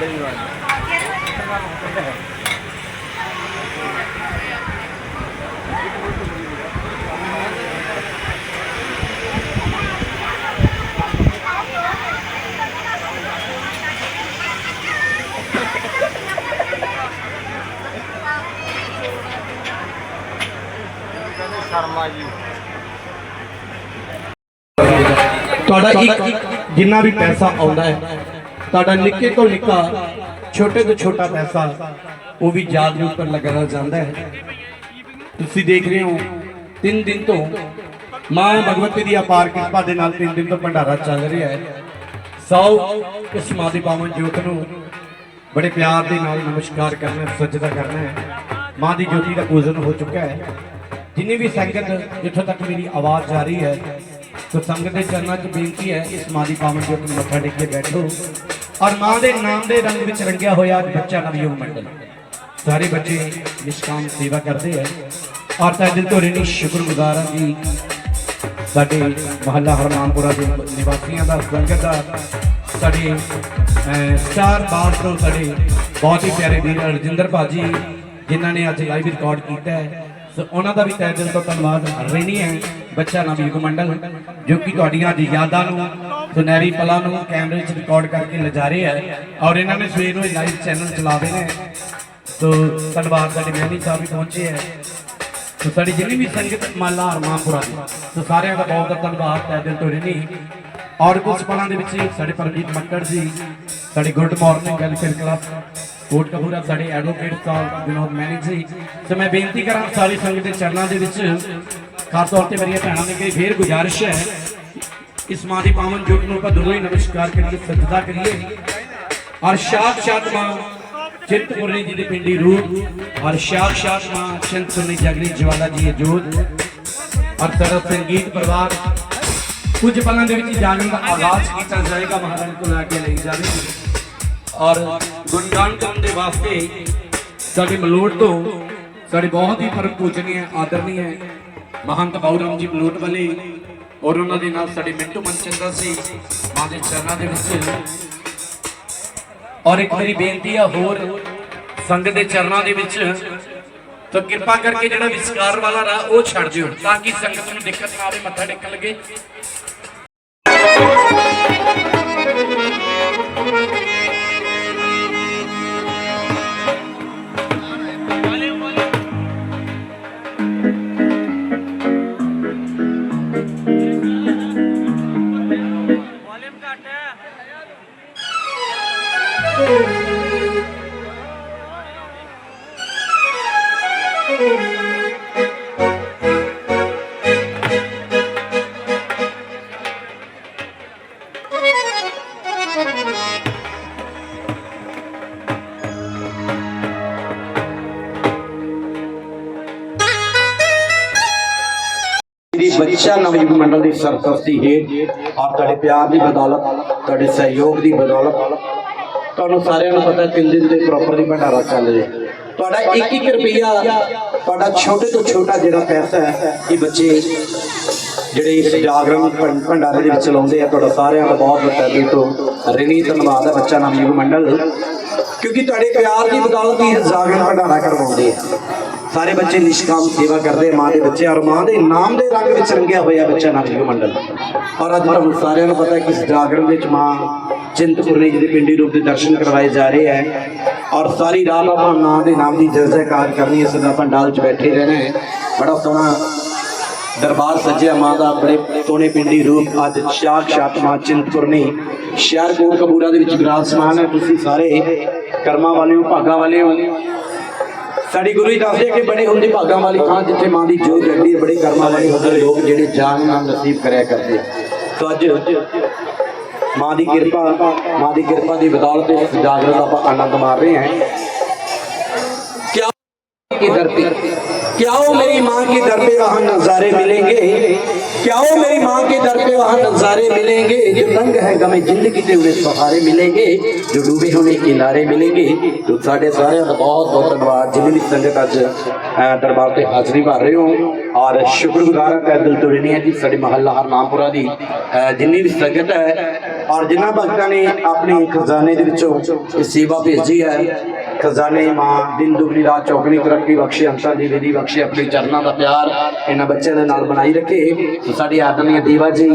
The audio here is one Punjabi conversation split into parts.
Please, please. ਤੁਹਾਡਾ ਇੱਕ ਜਿੰਨਾ ਵੀ ਪੈਸਾ ਆਉਂਦਾ ਹੈ ਤੁਹਾਡਾ ਨਿੱਕੇ ਤੋਂ ਨਿੱਕਾ ਛੋਟੇ ਤੋਂ ਛੋਟਾ ਪੈਸਾ ਉਹ ਵੀ ਯਾਦ ਦੇ ਉੱਪਰ ਲਗਾਉਣਾ ਜਾਂਦਾ ਹੈ। ਤੁਸੀਂ ਦੇਖ ਰਹੇ ਹੋ ਤਿੰਨ ਦਿਨ ਤੋਂ ਮਾਂ ਭਗਵਤੀ ਦੀ ਅਪਾਰ ਕਿਰਪਾ ਦੇ ਨਾਲ ਤਿੰਨ ਦਿਨ ਤੋਂ ਭੰਡਾਰਾ ਚੱਲ ਰਿਹਾ ਹੈ। ਸੌ ਇਸ ਮਾਂ ਦੀ ਪਾਵਨ ਜੋਤ ਨੂੰ ਬੜੇ ਪਿਆਰ ਦੇ ਨਾਲ ਨਮਸਕਾਰ ਕਰਨਾ ਹੈ, ਸਜਦਾ ਕਰਨਾ ਹੈ। ਮਾਂ ਦੀ ਜੋਤੀ ਦਾ ਪੂਜਨ ਹੋ ਚੁੱਕਾ ਹੈ। ਜਿੰਨੀ ਵੀ ਸੰਗਤ ਜਿੱਥੋਂ ਤੱਕ ਮੇਰੀ ਆਵਾਜ਼ ਜਾ ਰਹੀ ਹੈ ਸੋ ਸੰਗਤ ਦੇ ਚਰਨਾਂ 'ਚ ਬੇਨਤੀ ਹੈ ਇਸ ਮਾਂ ਦੀ ਪਾਵਨ ਜੋਤ ਨੂੰ ਮੱਥਾ ਟੇਕ ਕੇ ਬੈਠੋ। ਔਰ ਮਾਂ ਦੇ ਨਾਮ ਦੇ ਰੰਗ ਵਿੱਚ ਰੰਗਿਆ ਹੋਇਆ ਅੱਜ ਬੱਚਾ ਨਵਯੁਗ ਮੰਡਲ। ਸਾਰੇ ਬੱਚੇ ਨਿਸ਼ਕਾਮ ਸੇਵਾ ਕਰਦੇ ਹੈ ਔਰ ਤਾਂ ਦਿਲ ਤੋਂ ਰਿਣੀ ਸ਼ੁਕਰਗੁਜ਼ਾਰ ਹਾਂ ਜੀ ਸਾਡੇ ਮਹੱਲਾ ਹਰਮਾਨਪੁਰਾ ਦੇ ਨਿਵਾਸੀਆਂ ਦਾ ਸੰਗਤ ਦਾ ਸਾਡੇ ਅਹ, ਸਟਾਰ ਬਾਸ ਤੋਂ ਸਾਡੇ ਬਹੁਤ ਹੀ ਪਿਆਰੇ ਵੀਰ ਰਜਿੰਦਰ ਭਾਜੀ ਜਿਨ੍ਹਾਂ ਨੇ ਅੱਜ ਲਾਈਵ ਰਿਕਾਰਡ ਕੀਤਾ ਹੈ। ਸੋ ਉਹਨਾਂ ਦਾ ਵੀ ਤਹਿ ਦਿਲ ਤੋਂ ਧੰਨਵਾਦ। ਰਹਿਣੀ ਹੈ ਬੱਚਾ ਨਵੀਂ ਮੰਡਲ ਜੋ ਕਿ ਤੁਹਾਡੀਆਂ ਦੀ ਯਾਦਾਂ ਨੂੰ ਸੁਨਹਿਰੀ ਪਲਾਂ ਨੂੰ ਕੈਮਰੇ 'ਚ ਰਿਕਾਰਡ ਕਰਕੇ ਲਿਜਾ ਰਹੇ ਹੈ ਔਰ ਇਹਨਾਂ ਨੇ ਸਵੇਰ ਨੂੰ ਲਾਈਵ ਚੈਨਲ ਚਲਾਵੇ ਨੇ। ਸੋ ਧੰਨਵਾਦ ਸਾਡੇ ਮਹਿਨੀ ਸਾਹਿਬ ਵੀ ਪਹੁੰਚੇ ਹੈ। ਸੋ ਸਾਡੀ ਜਿੰਨੀ ਵੀ ਸੰਗਤ ਮਾਲਾ ਹਰਮਾਨਪੁਰਾ ਦੀ ਸੋ ਸਾਰਿਆਂ ਦਾ ਬਹੁਤ ਬਹੁਤ ਧੰਨਵਾਦ, ਤਹਿ ਦਿਲ ਤੋਂ ਰਹਿਣੀ ਔਰ ਕੁਝ ਪਲਾਂ ਦੇ ਵਿੱਚ ਸਾਡੇ ਪਰਮਜੀਤ ਮੱਕੜ ਜੀ, ਸਾਡੇ good morning welfare club Kot Kapura ਸਾਡੇ ਐਡਵੋਕੇਟ ਸਾਹਿਬ, ਵਿਨੋਦ ਮੈਨਿਕ ਜੀ। ਸੋ ਮੈਂ ਬੇਨਤੀ ਕਰਾਂ ਸਾਰੀ ਸੰਗਤ ਦੇ ਚਰਨਾਂ ਦੇ ਵਿੱਚ, ਖਾਸ ਤੌਰ ਤੇ ਮੇਰੀਆਂ ਭੈਣਾਂ ਦੇ ਕਹੀ, ਫੇਰ ਗੁਜ਼ਾਰਿਸ਼ ਹੈ ਇਸ ਮਾਂ ਦੀ ਪਾਵਨ ਜੋਤ ਨੂੰ ਆਪਾਂ ਦੋਨੋਂ ਹੀ ਨਮਸਕਾਰ ਕਰੀਏ, ਸਜਦਾ ਕਰੀਏ। ਔਰ ਸਾਖਸ਼ਾਤ ਮਾਂ ਚਿੰਤਪੁਰਨੀ ਜੀ ਦੀ ਪਿੰਡੀ ਰੂਪ। ਔਰ ਸਾਖਸ਼ਾਤ ਮਾਂ ਚਿੰਤਪੁਰਨੀ ਜਗਨੀ ਜਵਾਲਾ ਜੀ ਇਹ ਜੋਤ। ਔਰ ਸਾਡਾ ਸੰਗੀਤ ਪਰਿਵਾਰ। ਕੁਝ ਪਲਾਂ ਦੇ ਵਿੱਚ ਜਾਣਨ ਦਾ ਆਗਾਜ਼ ਕੀਤਾ ਜਾਏਗਾ, ਮਹਾਰਾਜ ਤੋਂ ਲੈ ਕੇ ਲਈ ਜਾਵੇਗੀ ਔਰ ਗੁਣਗਾਨ ਕਰਨ ਦੇ ਵਾਸਤੇ ਸਾਡੇ ਮਲੋਟ ਤੋਂ ਸਾਡੇ ਬਹੁਤ ਹੀ ਪਰਮ ਪੂਜਨੀय ਆਦਰਨੀय ਮਹੰਤ ਬਾਉਰਾਮ ਜੀ ਮਲੋਟ ਵਾਲੇ ਔਰ ਉਹਨਾਂ ਦੇ ਨਾਲ ਸਾਡੇ ਮਿੰਟੂ ਮਨਚੰਦਾ ਸੀ, ਮਾਂ ਦੇ ਚਰਨਾਂ ਦੇ ਵਿੱਚ। ਔਰ ਇੱਕ ਮੇਰੀ ਬੇਨਤੀ ਆ ਹੋਰ ਸੰਗਤ ਦੇ ਚਰਨਾਂ ਦੇ ਵਿੱਚ, ਤਾਂ ਕਿਰਪਾ ਕਰਕੇ ਜਿਹੜਾ ਵਿਸਕਾਰ ਵਾਲਾ ਰਾਹ ਉਹ ਛੱਡ ਦਿਓ, ਤਾਂ ਕਿ ਸੰਗਤ ਨੂੰ ਦਿੱਕਤ ਨਾ ਆਵੇ, ਮੱਥਾ ਟੇਕਣ ਲੱਗੇ। ਬੱਚਾ ਨਵਯੁਗ ਮੰਡਲ ਦੀ ਸਰਪ੍ਰਸਤੀ ਹੇਠ ਔਰ ਤੁਹਾਡੇ ਪਿਆਰ ਦੀ ਬਦੌਲਤ, ਤੁਹਾਡੇ ਸਹਿਯੋਗ ਦੀ ਬਦੌਲਤ ਤੁਹਾਨੂੰ ਸਾਰਿਆਂ ਨੂੰ ਪਤਾ ਤਿੰਨ ਦਿਨ ਦੇ ਪ੍ਰੋਪਰਲੀ ਭੰਡਾਰਾ ਚੱਲ ਰਿਹਾ। ਤੁਹਾਡਾ 1-1 ਰੁਪਿਆ ਤੁਹਾਡਾ ਛੋਟੇ ਤੋਂ ਛੋਟਾ ਜਿਹੜਾ ਪੈਸਾ ਹੈ, ਇਹ ਬੱਚੇ ਜਿਹੜੇ ਇਸ ਜਾਗਰਣ ਭੰ- ਭੰਡਾਰੇ ਦੇ ਵਿੱਚ ਲਾਉਂਦੇ ਆ, ਤੁਹਾਡਾ ਸਾਰਿਆਂ ਦਾ ਬਹੁਤ ਵੱਡਾ ਦਿਲ ਤੋਂ ਰਿਣੀ ਧੰਨਵਾਦ ਹੈ ਬੱਚਾ ਨਾਮ ਨਵਯੁਗ ਮੰਡਲ। ਕਿਉਂਕਿ ਤੁਹਾਡੇ ਪਿਆਰ ਦੀ ਬਦੌਲਤ ਹੀ ਇਹ ਜਾਗਰਣ ਭੰਡਾਰਾ ਕਰਵਾਉਂਦੇ ਆ। ਸਾਰੇ ਬੱਚੇ ਨਿਸ਼ਕਾਮ ਸੇਵਾ ਕਰਦੇ ਮਾਂ ਦੇ ਬੱਚੇ ਔਰ ਮਾਂ ਦੇ ਨਾਮ ਦੇ ਰੰਗ ਵਿੱਚ ਰੰਗਿਆ ਹੋਇਆ ਬੱਚਾ ਨਾਟਕ ਮੰਡਲ। ਔਰ ਅੱਜ ਤੁਹਾਨੂੰ ਸਾਰਿਆਂ ਨੂੰ ਪਤਾ ਹੈ ਕਿ ਇਸ ਜਾਗਰਣ ਵਿੱਚ ਮਾਂ ਚਿੰਤਪੁਰਨੀ ਜੀ ਦੇ ਪਿੰਡੀ ਰੂਪ ਦੇ ਦਰਸ਼ਨ ਕਰਵਾਏ ਜਾ ਰਹੇ ਹੈ। ਔਰ ਸਾਰੀ ਰਾਤ ਆਪਾਂ ਮਾਂ ਦੇ ਨਾਮ ਦੀ ਜੈ ਜੈਕਾਰ ਕਰਨੀ ਹੈ ਸਦਾ ਪੰਡਾਲ 'ਚ ਬੈਠੇ ਰਹਿਣਾ ਹੈ। ਬੜਾ ਸੋਹਣਾ ਦਰਬਾਰ ਸੱਜਿਆ ਮਾਂ ਦਾ, ਬੜੇ ਸੋਹਣੇ ਪਿੰਡੀ ਰੂਪ। ਅੱਜ ਸਾਖਸ਼ਾਤ ਮਾਂ ਚਿੰਤਪੁਰਨੀ, ਸ਼ਹਿਰ ਕੋਟ ਕਬੂਰਾ ਦੇ ਵਿੱਚ ਵਿਰਾਜਮਾਨ ਹੈ। ਤੁਸੀਂ ਸਾਰੇ ਕਰਮਾਂ ਵਾਲੇ ਹੋ ਭਾਗਾ ਵਾਲੇ ਹੋ ਸਾਡੀ ਗੁਰੂ ਜੀ ਦੱਸਦੇ ਕਿ ਬੜੀ ਹੁੰਦੀ ਭਾਗਾਂ ਵਾਲੀ ਥਾਂ ਜਿੱਥੇ ਮਾਂ ਦੀ ਜੋਤ ਜਗਦੀ ਹੈ, ਬੜੇ ਕਰਮਾਂ ਵਾਲੇ ਹੁੰਦੇ ਲੋਕ ਜਿਹੜੇ ਜਾਨ ਨਾਲ ਨਸੀਬ ਕਰਿਆ ਕਰਦੇ ਸੋ ਅੱਜ ਮਾਂ ਦੀ ਕਿਰਪਾ, ਮਾਂ ਦੀ ਕਿਰਪਾ ਦੀ ਬਦੌਲਤ ਇਸ ਜਾਗਰਣ ਦਾ ਆਪਾਂ ਆਨੰਦ ਮਾਰ ਰਹੇ ਹਾਂ। ਕਿਆ ਕੀ ਧਰਤੀ ਕਿਆ के दर पे वहाँ नजारे मिलेंगे क्या हो मेरी माँ के दर पे वहाँ नजारे मिलेंगे जो रंग है गमे जिंदगी के हुए सहारे मिलेंगे जो डूबे हुए किनारे मिलेंगे तो साढ़े सारे का बहुत बहुत धन्यवाद जिन्हें भी संगत अज अ, दरबार ਤੇ ਹਾਜ਼ਰੀ ਭਰ ਰਹੇ ਹੋ ਔਰ ਸ਼ੁਕਰਗੁਜ਼ਾਰ ਹੈ ਦਿਲ ਤੋਂ ਰਹਿਣੀ ਹੈ ਜੀ ਸਾਡੇ ਮਹੱਲਾ ਹਰਨਾਮਪੁਰਾ ਦੀ ਅ, ਜਿੰਨੀ ਵੀ ਸੰਗਤ ਹੈ ਔਰ ਜਿਨ੍ਹਾਂ ਭਗਤਾਂ ਨੇ ਆਪਣੇ ਖਜ਼ਾਨੇ ਦੇ ਵਿੱਚੋਂ ਇਹ ਸੇਵਾ ਭੇਜੀ ਹੈ ਖਜ਼ਾਨੇ ਮਾਂ ਦਿਨ ਦੁਗਣੀ ਰਾਤ ਚੌਗਣੀ ਤਰੱਕੀ ਬਖਸ਼ੇ ਅੰਤਾਂ ਦੀ ਵਿਧੀ ਬਖਸ਼ੇ ਆਪਣੇ ਚਰਨਾਂ ਦਾ ਪਿਆਰ ਇਹਨਾਂ ਬੱਚਿਆਂ ਦੇ ਨਾਲ ਬਣਾਈ ਰੱਖੇ। ਸਾਡੀ ਆਦਰਨੀय ਦੇਵਾ ਜੀ।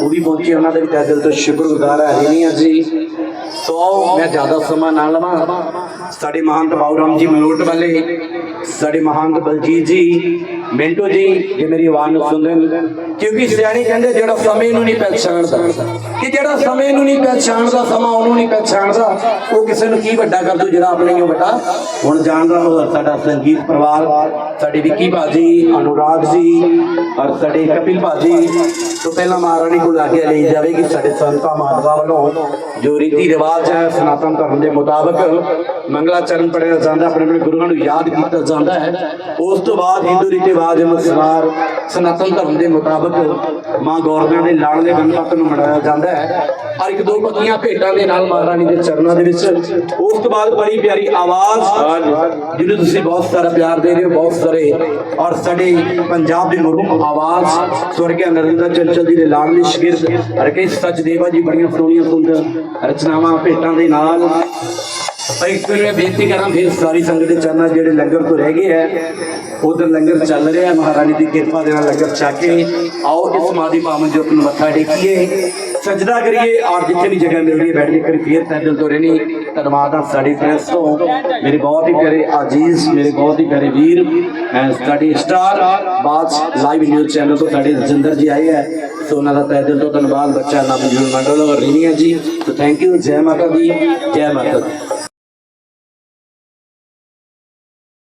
ਉਹ ਵੀ ਪਹੁੰਚੇ ਉਹਨਾਂ ਦੇ ਵੀ ਤਹਿ ਦਿਲ ਤੋਂ ਸ਼ੁਕਰਗੁਜ਼ਾਰ ਹੈ ਰੇਨੀਆ ਜੀ? ਸੋ ਆਓ, ਮੈਂ ਜ਼ਿਆਦਾ ਸਮਾਂ ਨਾ ਲਵਾਂ। ਸਾਡੇ ਮਹੰਤ ਬਾਉਰਾਮ ਜੀ ਮਲੋਟ ਵਾਲੇ ਸਾਡੇ ਮਹੰਤ ਬਲਜੀਤ ਜੀ, ਮਿੰਟੂ ਜੀ, ਜੇ ਮੇਰੀ ਆਵਾਜ਼ ਨੂੰ ਸੁਣਦੇ ਨੇ, ਕਿਉਂਕਿ ਸਿਆਣੀ ਕਹਿੰਦੇ ਜਿਹੜਾ ਸਮੇਂ ਨੂੰ ਨਹੀਂ ਪਹਿਚਾਣਦਾ, ਕਿ ਜਿਹੜਾ ਸਮੇਂ ਨੂੰ ਨਹੀਂ ਪਹਿਚਾਣਦਾ, ਸਮਾਂ ਉਹਨੂੰ ਨਹੀਂ ਪਹਿਚਾਣਦਾ, ਉਹ ਕਿਸੇ ਨੂੰ ਕੀ ਵੱਡਾ ਕਰ ਦੂ ਜਿਹੜਾ ਆਪਣੇ ਨੂੰ ਵੱਡਾ? ਹੁਣ ਜਾਣਦਾ ਉਹ ਸਾਡਾ ਸੰਗੀਤ ਪਰਿਵਾਰ, ਸਾਡੇ ਵਿੱਕੀ ਭਾਜੀ, ਅਨੁਰਾਗ ਜੀ, ਔਰ ਸਾਡੇ ਕਪਿਲ ਭਾਜੀ, ਤੋਂ ਪਹਿਲਾਂ ਮਹਾਰਾਣੀ ਕੋਲ ਆਗਿਆ ਲਈ ਜਾਵੇਗੀ ਸਾਡੇ ਸੰਤਾਂ ਮਾਧਵਾ ਵੱਲੋਂ, ਜੋ ਰੀਤੀ ਰਿਵਾਜ ਹੈ ਸਨਾਤਨ ਧਰਮ ਦੇ ਮੁਤਾਬਕ ਮੰਗਲਾ ਚਰਨ ਪੜਿਆ ਜਾਂਦਾ, ਆਪਣੇ ਆਪਣੇ ਗੁਰੂਆਂ ਨੂੰ ਯਾਦ ਕੀਤਾ ਜਾਂਦਾ ਹੈ। ਉਸ ਤੋਂ ਬਾਅਦ ਹਿੰਦੂ ਰੀਤੀ ਰਿਵਾਜ ਅਨੁਸਾਰ ਸਨਾਤਨ ਧਰਮ ਦੇ ਮੁਤਾਬਕ ਮਾਂ ਗੌਰਵਿਆਂ ਦੇ ਲਾੜਲੇ ਗਣਪਤ ਨੂੰ ਮਨਾਇਆ ਜਾਂਦਾ ਹੈ। ਔਰ ਇੱਕ ਦੋ ਪੱਕੀਆਂ ਭੇਟਾਂ ਦੇ ਨਾਲ ਮਹਾਰਾਣੀ ਦੇ ਚਰਨਾਂ ਦੇ ਵਿੱਚ। ਉਸ ਤੋਂ ਬਾਅਦ ਬੜੀ ਪਿਆਰੀ ਆਵਾਜ਼। ਜਿਹਨੂੰ ਤੁਸੀਂ ਬਹੁਤ ਸਾਰਾ ਪਿਆਰ ਦੇ ਰਹੇ ਹੋ, ਬਹੁਤ ਸਾਰੇ। ਔਰ ਸਾਡੇ ਪੰਜਾਬ ਦੇ ਮੁਰਮ ਆਵਾਜ਼, ਸਵਰਗਿਆ ਨਰਿੰਦਰ ਚੰਚਲ ਜੀ ਦੇ ਲਾਡਲੀ ਸ਼ਗਿਰਦ ਰਕੇਸ਼ ਸੱਚ ਦੇਵਾ ਜੀ ਬੜੀਆਂ ਸੋਹਣੀਆਂ ਸੁੰਦਰ ਰਚਨਾਵਾਂ, ਭੇਟਾਂ ਦੇ ਨਾਲ। ਭਾਈ, ਇੱਕ ਵਾਰ ਮੈਂ ਬੇਨਤੀ ਕਰਾਂ, ਫਿਰ ਸਾਰੀ ਸੰਗਤ ਦੇ ਚਰਨਾਂ ਜਿਹੜੇ ਲੰਗਰ ਤੋਂ ਰਹਿ ਗਏ ਹੈ ਉਧਰ ਲੰਗਰ ਚੱਲ ਰਿਹਾ ਮਹਾਰਾਣੀ ਦੀ ਕਿਰਪਾ ਦੇ ਨਾਲ ਲੰਗਰ ਛਕ ਕੇ, ਆਓ ਇਸ ਸਮਾਧੀ ਪਾਵਨ ਜੋਤ ਨੂੰ ਮੱਥਾ ਟੇਕੀਏ, ਸਜਦਾ ਕਰੀਏ, ਔਰ ਜਿੱਥੇ ਵੀ ਜਗ੍ਹਾ ਮਿਲਦੀ ਹੈ, ਬੈਠ ਕੇ ਕਰੀ ਫੇਰ ਤਹਿ ਤੋਂ ਰਹਿਣੀ ਧੰਨਵਾਦ ਆ ਸਾਡੀ ਪ੍ਰੈਸ ਤੋਂ। ਮੇਰੇ ਬਹੁਤ ਹੀ ਪਿਆਰੇ ਆਜੀਜ਼, ਮੇਰੇ ਬਹੁਤ ਹੀ ਪਿਆਰੇ ਵੀਰ ਐਂਡ ਸਾਡੀ star Baat live news channel ਤੋਂ ਸਾਡੇ ਰਜਿੰਦਰ ਜੀ ਆਏ ਹੈ ਸੋ ਉਹਨਾਂ ਦਾ ਤਹਿ ਦਿਲ ਤੋਂ ਧੰਨਵਾਦ। ਬੱਚਾ ਨਾਮ ਜੁਲ ਮੰਡਲ ਔਰ ਰੀਨੀਆ ਜੀ। ਸੋ ਥੈਂਕ ਯੂ ਜੈ ਮਾਤਾ ਦੀ, ਜੈ ਮਾਤਾ ਦੀ।